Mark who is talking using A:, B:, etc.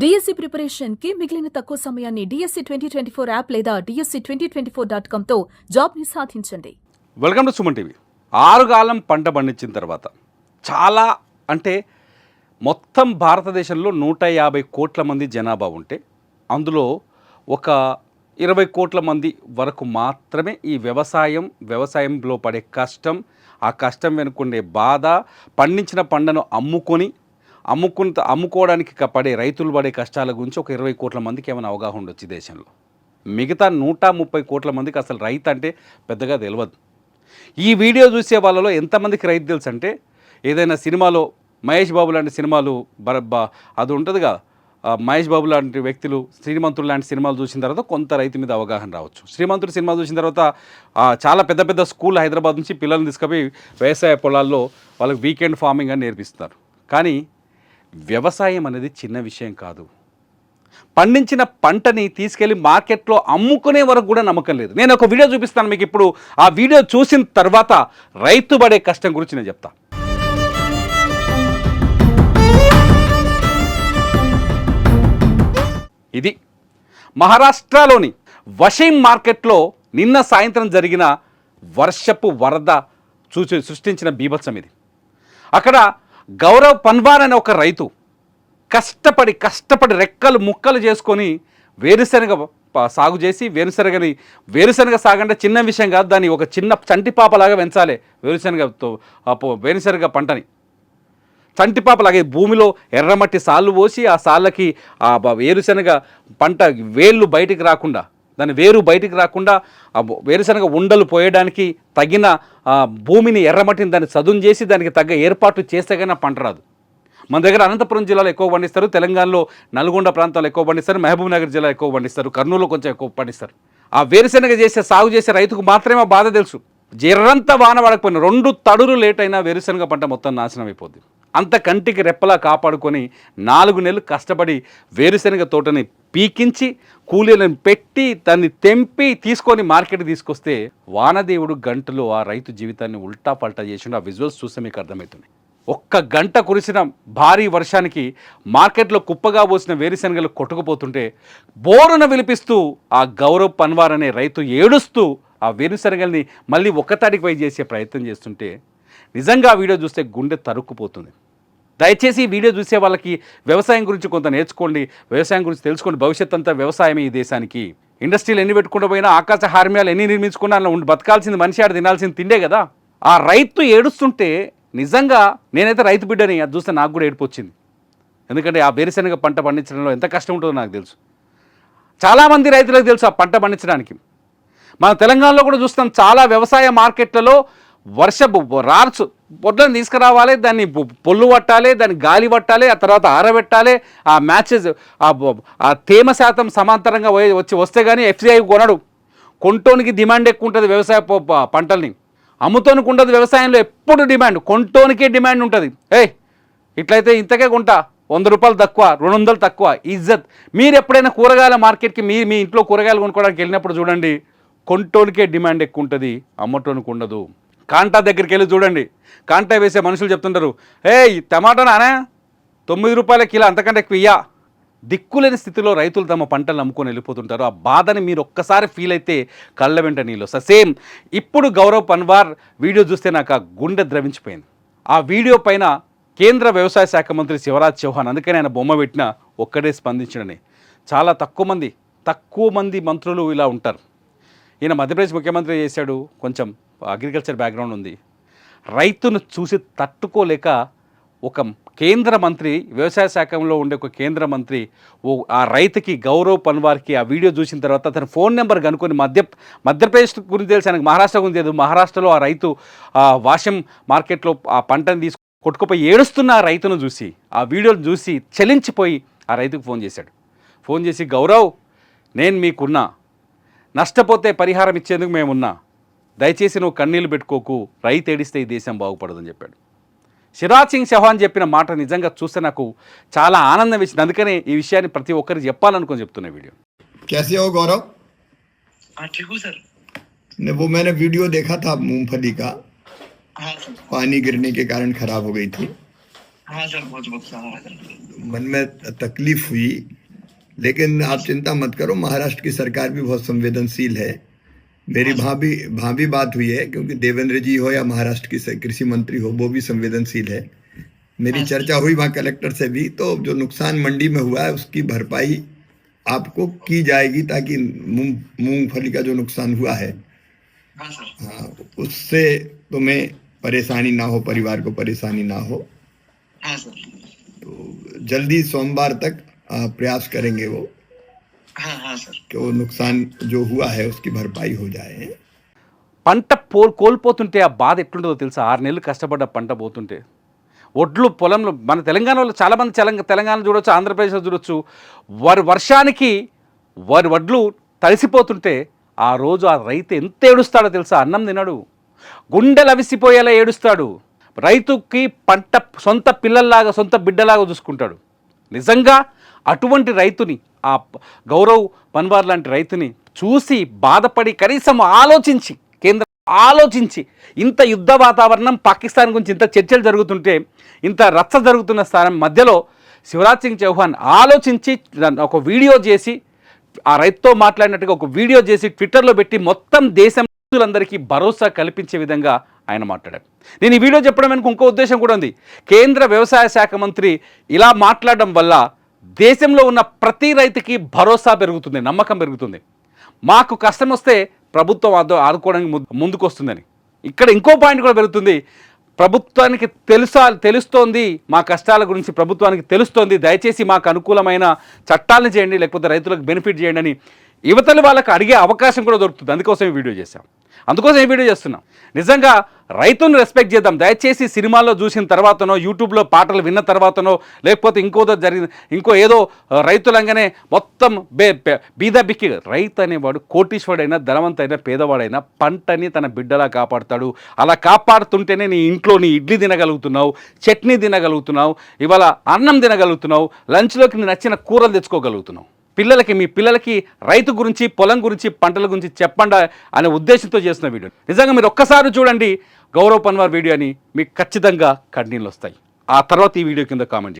A: DSC ప్రిపరేషన్కి మిగిలిన తక్కువ సమయాన్ని DSC twenty twenty four app లేదా DSC twenty twenty four dot కామ్తో జాబ్ని సాధించండి.
B: వెల్కమ్ టు సుమన్ టీవీ ఆరుగాలం పంట పండించిన తర్వాత చాలా అంటే మొత్తం భారతదేశంలో నూట యాభై కోట్ల మంది జనాభా ఉంటే అందులో ఒక ఇరవై కోట్ల మంది వరకు మాత్రమే ఈ వ్యవసాయం వ్యవసాయంలో పడే కష్టం ఆ కష్టం వెనుకుండే బాధ పండించిన పంటను అమ్ముకొని అమ్ముకున్న అమ్ముకోవడానికి క- పడే రైతులు పడే కష్టాల గురించి ఒక ఇరవై కోట్ల మందికి ఏమైనా అవగాహన ఉండొచ్చు ఈ దేశంలో. మిగతా నూట ముప్పై కోట్ల మందికి అసలు రైతు అంటే పెద్దగా తెలియదు ఈ వీడియో చూసే వాళ్ళలో ఎంతమందికి రైతు తెలుసు అంటే ఏదైనా సినిమాలో మహేష్ బాబు లాంటి సినిమాలు బరబ్బా బ- అది ఉంటుందిగా మహేష్ బాబు లాంటి వ్యక్తులు శ్రీమంతుడు లాంటి సినిమాలు చూసిన తర్వాత కొంత రైతు మీద అవగాహన రావచ్చు. శ్రీమంతుడు సినిమా చూసిన తర్వాత చాలా పెద్ద పెద్ద స్కూల్ హైదరాబాద్ నుంచి పిల్లల్ని తీసుకుపోయి వ్యవసాయ పొలాల్లో వాళ్ళకి వీకెండ్ ఫార్మింగ్ అని నేర్పిస్తారు కానీ వ్యవసాయం అనేది చిన్న విషయం కాదు. పండించిన పంటని తీసుకెళ్ళి మార్కెట్లో అమ్ముకునే వరకు కూడా నమ్మకం లేదు. నేను ఒక వీడియో చూపిస్తాను మీకు ఇప్పుడు. ఆ వీడియో చూసిన తర్వాత రైతు పడే కష్టం గురించి నేను చెప్తా. ఇది మహారాష్ట్రలోని వషీం మార్కెట్లో నిన్న సాయంత్రం జరిగిన వర్షపు వరద చూచి సృష్టించిన బీభత్సం ఇది. అక్కడ గౌరవ్ పన్వార్ అనే ఒక రైతు కష్టపడి కష్టపడి రెక్కలు ముక్కలు చేసుకొని వేరుశనగ సాగు చేసి వేరుశనగని వేరుశనగ సాగంటే చిన్న విషయం కాదు దాన్ని ఒక చిన్న చంటిపాపలాగా పెంచాలి వేరుశనగతో ఆ పో- వేరుశనగ పంటని. చంటిపాపలాగే భూమిలో ఎర్రమట్టి సాళ్ళు పోసి ఆ సాళ్ళకి ఆ వేరుశనగ పంట వేళ్ళు బయటికి రాకుండా దాని వేరు బయటికి రాకుండా ఆ వేరుశనగ ఉండలు పోయడానికి తగిన భూమిని ఎర్రమట్టిని దాన్ని చదును చేసి దానికి తగ్గ ఏర్పాట్లు చేస్తే కానీ పంట రాదు. మన దగ్గర అనంతపురం జిల్లాలో ఎక్కువ పండిస్తారు తెలంగాణలో నల్గొండ ప్రాంతాల్లో ఎక్కువ పండిస్తారు మహబూబ్ నగర్ జిల్లా ఎక్కువ పండిస్తారు కర్నూలులో కొంచెం ఎక్కువ పండిస్తారు. ఆ వేరుశనగ చేసే సాగు చేసే రైతుకు మాత్రమే బాధ తెలుసు. జర్రంతా వాన పడకపోయినా రెండు తడులు లేట్ అయినా వేరుశనగ పంట మొత్తం నాశనం అయిపోద్ది. అంత కంటికి రెప్పలా కాపాడుకొని నాలుగు నెలలు కష్టపడి వేరుశనగ తోటని పీకించి కూలీలను పెట్టి దాన్ని తెంపి తీసుకొని మార్కెట్ తీసుకొస్తే వానదేవుడు గంటలో ఆ రైతు జీవితాన్ని ఉల్టా పల్టా చేసిండు. ఆ విజువల్స్ చూస్తే మీకు అర్థమవుతుంది. ఒక్క గంట కురిసిన భారీ వర్షానికి మార్కెట్లో కుప్పగా పోసిన వేరుశనగలు కొట్టుకుపోతుంటే బోరున విలిపిస్తూ ఆ గౌరవ్ పన్వార్ అనే రైతు ఏడుస్తూ ఆ వేరుశనగల్ని మళ్ళీ ఒక్కతాడికి పై చేసే ప్రయత్నం చేస్తుంటే నిజంగా ఆ వీడియో చూస్తే గుండె తరుక్కుపోతుంది. దయచేసి ఈ వీడియో చూసే వాళ్ళకి వ్యవసాయం గురించి కొంత నేర్చుకోండి. వ్యవసాయం గురించి తెలుసుకోండి. భవిష్యత్ అంతా వ్యవసాయమే ఈ దేశానికి. ఇండస్ట్రీలు ఎన్ని పెట్టుకుంటూ పోయినా ఆకాశ హార్మ్యాలు ఎన్ని నిర్మించుకున్నా అలా ఉండి బతకాల్సింది మనిషి ఆడ తినాల్సింది తిండే కదా. ఆ రైతు ఏడుస్తుంటే నిజంగా నేనైతే రైతు బిడ్డని అది చూస్తే నాకు కూడా ఏడుపు వచ్చింది. ఎందుకంటే ఆ వేరుశనగ పంట పండించడంలో ఎంత కష్టం ఉంటుందో నాకు తెలుసు. చాలామంది రైతులకు తెలుసు ఆ పంట పండించడానికి. మన తెలంగాణలో కూడా చూస్తాం చాలా వ్యవసాయ మార్కెట్లలో వర్షపు రార్చు పొట్లను తీసుకురావాలి దాన్ని పొల్లు పట్టాలి దాన్ని గాలి పట్టాలి ఆ తర్వాత ఆరబెట్టాలి ఆ మ్యాచెస్ ఆ ఆ తేమ శాతం సమాంతరంగా వచ్చి వస్తే కానీ ఎఫ్సిఐ కొనడు. కొంటోనికి డిమాండ్ ఎక్కువ ఉంటుంది వ్యవసాయ పంటల్ని. అమ్ముతోనికి ఉండదు వ్యవసాయంలో ఎప్పుడు డిమాండ్ కొంటోనికే డిమాండ్ ఉంటుంది. ఏయ్ ఇట్లయితే ఇంతకే కొంటా. వంద రూపాయలు తక్కువ రెండు వందలు తక్కువ ఇజ్జత్. మీరు ఎప్పుడైనా కూరగాయల మార్కెట్కి మీ మీ ఇంట్లో కూరగాయలు కొనుక్కోవడానికి వెళ్ళినప్పుడు చూడండి కొంటోనికే డిమాండ్ ఎక్కువ ఉంటుంది అమ్మటోనికి ఉండదు. కాంటా దగ్గరికి వెళ్ళి చూడండి. కాంటా వేసే మనుషులు చెప్తుంటారు ఏయ్ టమాటా నానా తొమ్మిది రూపాయల కిలో అంతకంటే ఎక్కువ ఇయ్యా. దిక్కులేని స్థితిలో రైతులు తమ పంటలు అమ్ముకొని వెళ్ళిపోతుంటారు. ఆ బాధని మీరు ఒక్కసారి ఫీల్ అయితే కళ్ళ వెంట నీళ్ళు. స సేమ్ ఇప్పుడు గౌరవ్ పన్వార్ వీడియో చూస్తే నాకు ఆ గుండె ద్రవించిపోయింది. ఆ వీడియో పైన కేంద్ర వ్యవసాయ శాఖ మంత్రి శివరాజ్ చౌహాన్ అందుకని ఆయన బొమ్మ పెట్టిన ఒక్కడే స్పందించడని. చాలా తక్కువ మంది తక్కువ మంది మంత్రులు ఇలా ఉంటారు. ఈయన మధ్యప్రదేశ్ ముఖ్యమంత్రి చేశాడు కొంచెం అగ్రికల్చర్ బ్యాక్గ్రౌండ్ ఉంది. రైతును చూసి తట్టుకోలేక ఒక కేంద్ర మంత్రి వ్యవసాయ శాఖలో ఉండే ఒక కేంద్ర మంత్రి ఓ ఆ రైతుకి గౌరవ్ పన్వార్కి ఆ వీడియో చూసిన తర్వాత అతని ఫోన్ నెంబర్ కనుక్కొని మధ్య మధ్యప్రదేశ్ గురించి తెలుసు ఆయనకు మహారాష్ట్ర గురించి తెలియదు. మహారాష్ట్రలో ఆ రైతు ఆ వాషం మార్కెట్లో ఆ పంటను తీసుకు కొట్టుకుపోయి ఏడుస్తున్న ఆ రైతును చూసి ఆ వీడియోను చూసి చలించిపోయి ఆ రైతుకు ఫోన్ చేశాడు. ఫోన్ చేసి గౌరవ్ నేను మీకున్నా. నష్టపోతే పరిహారం ఇచ్చేందుకు మేమున్నా. దయచేసి నువ్వు కన్నీళ్లు పెట్టుకోకు రైతు ఏడిస్తే ఈ దేశం బాగుపడదని చెప్పాడు శివరాజ్ సింగ్ చౌహాన్ చెప్పిన మాట నిజంగా చూస్తే నాకు చాలా ఆనందం వేసింది అందుకనే ఈ విషయాన్ని ప్రతి ఒక్కరికి చెప్పాలనుకొని చెప్తున్నా ఈ వీడియో
C: कैसे हो गौरव
D: हाँ ठीक हूँ सर
C: ने वो मैंने वीडियो देखा था मूंगफली का
D: हाँ सर
C: पानी गिरने के कारण खराब हो गई थी
D: हाँ सर बहुत बहुत सहारा सर
C: मन में तकलीफ हुई लेकिन आप चिंता मत करो महाराष्ट्र की सरकार भी बहुत संवेदनशील है मेरी भाभी भाभी बात हुई है क्योंकि देवेंद्र जी हो या महाराष्ट्र की कृषि मंत्री हो वो भी संवेदनशील है। मेरी चर्चा हुई वहाँ कलेक्टर से भी तो जो नुकसान मंडी में हुआ है उसकी भरपाई आपको की जाएगी ताकि मूंग मूंगफली का जो नुकसान हुआ है।
D: हाँ
C: हाँ उससे तुम्हें परेशानी ना हो परिवार को परेशानी ना हो।
D: हाँ
C: तो जल्दी सोमवार तक प्रयास करेंगे वो।
D: हाँ हाँ
C: कि वो नुकसान जो हुआ है उसकी भरपाई हो जाए
B: పంట పో కోల్పోతుంటే ఆ బాధ ఎట్లుంటుందో తెలుసా ఆరు నెలలు కష్టపడ్డ పంట పోతుంటే ఒడ్లు పొలంలో మన తెలంగాణలో చాలామంది తెలంగ తెలంగాణ చూడొచ్చు ఆంధ్రప్రదేశ్లో చూడొచ్చు వారి వర్షానికి వారి వడ్లు తడిసిపోతుంటే ఆ రోజు ఆ రైతు ఎంత ఏడుస్తాడో తెలుసా అన్నం తినడు గుండెలు అవిసిపోయేలా ఏడుస్తాడు రైతుకి పంట సొంత పిల్లల్లాగా సొంత బిడ్డలాగా చూసుకుంటాడు నిజంగా అటువంటి రైతుని ఆ గౌరవ్ పన్వార్ లాంటి రైతుని చూసి బాధపడి కనీసం ఆలోచించి కేంద్రం ఆలోచించి ఇంత యుద్ధ వాతావరణం పాకిస్తాన్ గురించి ఇంత చర్చలు జరుగుతుంటే ఇంత రచ్చ జరుగుతున్న స్థానం మధ్యలో శివరాజ్ సింగ్ చౌహాన్ ఆలోచించి ఒక వీడియో చేసి ఆ రైతుతో మాట్లాడినట్టుగా ఒక వీడియో చేసి ట్విట్టర్లో పెట్టి మొత్తం దేశం రైతులందరికీ భరోసా కల్పించే విధంగా ఆయన మాట్లాడారు. నేను ఈ వీడియో చెప్పడం వెనుక ఇంకో ఉద్దేశం కూడా ఉంది. కేంద్ర వ్యవసాయ శాఖ మంత్రి ఇలా మాట్లాడడం వల్ల దేశంలో ఉన్న ప్రతి రైతుకి భరోసా పెరుగుతుంది నమ్మకం పెరుగుతుంది. మాకు కష్టం వస్తే ప్రభుత్వం అదో ఆదుకోవడానికి ముందుకు వస్తుందని ఇక్కడ ఇంకో పాయింట్ కూడా పెరుగుతుంది. ప్రభుత్వానికి తెలుసా తెలుస్తోంది మా కష్టాల గురించి ప్రభుత్వానికి తెలుస్తోంది. దయచేసి మాకు అనుకూలమైన చట్టాలను చేయండి లేకపోతే రైతులకు బెనిఫిట్ చేయండి అని యువతలు వాళ్ళకి అడిగే అవకాశం కూడా దొరుకుతుంది. అందుకోసం ఈ వీడియో చేశాం. అందుకోసం ఈ వీడియో చేస్తున్నాం. నిజంగా రైతును రెస్పెక్ట్ చేద్దాం. దయచేసి సినిమాల్లో చూసిన తర్వాతనో యూట్యూబ్లో పాటలు విన్న తర్వాతనో లేకపోతే ఇంకోదో జరిగిన ఇంకో ఏదో రైతులంగానే మొత్తం బే బే- బీద బిక్కి రైతు అనేవాడు కోటీశ్వరుడైనా ధనవంతైనా పేదవాడైనా పంటని తన బిడ్డలా కాపాడుతాడు. అలా కాపాడుతుంటేనే నీ ఇంట్లో నీ ఇడ్లీ తినగలుగుతున్నావు చట్నీ తినగలుగుతున్నావు ఇవాళ అన్నం తినగలుగుతున్నావు లంచ్లోకి నీ నచ్చిన కూరలు తెచ్చుకోగలుగుతున్నావు. పిల్లలకి మీ పిల్లలకి రైతు గురించి పొలం గురించి పంటల గురించి చెప్పండి అనే ఉద్దేశంతో చేసిన వీడియో. నిజంగా మీరు ఒక్కసారి చూడండి గౌరవ్ పన్వార్ వీడియో అని మీకు ఖచ్చితంగా కన్నీళ్ళు వస్తాయి. ఆ తర్వాత ఈ వీడియో కింద కామెంట్